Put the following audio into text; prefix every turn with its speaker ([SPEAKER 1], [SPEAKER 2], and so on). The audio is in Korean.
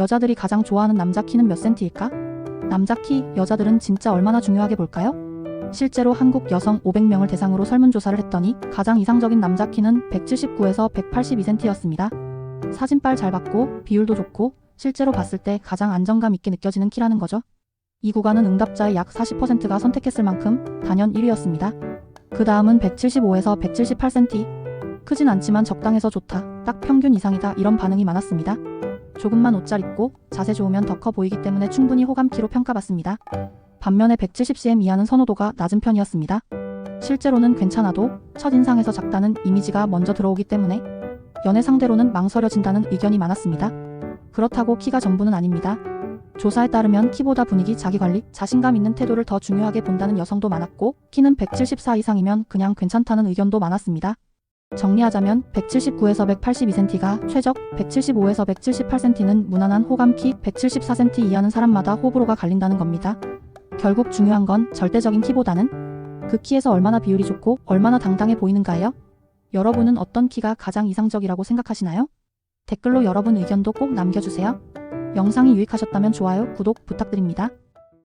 [SPEAKER 1] 여자들이 가장 좋아하는 남자 키는 몇 센티일까? 남자 키, 여자들은 진짜 얼마나 중요하게 볼까요? 실제로 한국 여성 500명을 대상으로 설문조사를 했더니 가장 이상적인 남자 키는 179에서 182cm였습니다. 사진빨 잘 받고 비율도 좋고 실제로 봤을 때 가장 안정감 있게 느껴지는 키라는 거죠. 이 구간은 응답자의 약 40%가 선택했을 만큼 단연 1위였습니다. 그 다음은 175에서 178cm. 크진 않지만 적당해서 좋다. 딱 평균 이상이다. 이런 반응이 많았습니다. 조금만 옷 잘 입고 자세 좋으면 더 커 보이기 때문에 충분히 호감키로 평가받습니다. 반면에 170cm 이하는 선호도가 낮은 편이었습니다. 실제로는 괜찮아도 첫인상에서 작다는 이미지가 먼저 들어오기 때문에 연애 상대로는 망설여진다는 의견이 많았습니다. 그렇다고 키가 전부는 아닙니다. 조사에 따르면 키보다 분위기, 자기관리, 자신감 있는 태도를 더 중요하게 본다는 여성도 많았고 키는 174 이상이면 그냥 괜찮다는 의견도 많았습니다. 정리하자면 179에서 182cm가 최적, 175에서 178cm는 무난한 호감키, 174cm 이하는 사람마다 호불호가 갈린다는 겁니다. 결국 중요한 건 절대적인 키보다는 그 키에서 얼마나 비율이 좋고 얼마나 당당해 보이는가예요. 여러분은 어떤 키가 가장 이상적이라고 생각하시나요? 댓글로 여러분 의견도 꼭 남겨주세요. 영상이 유익하셨다면 좋아요, 구독 부탁드립니다.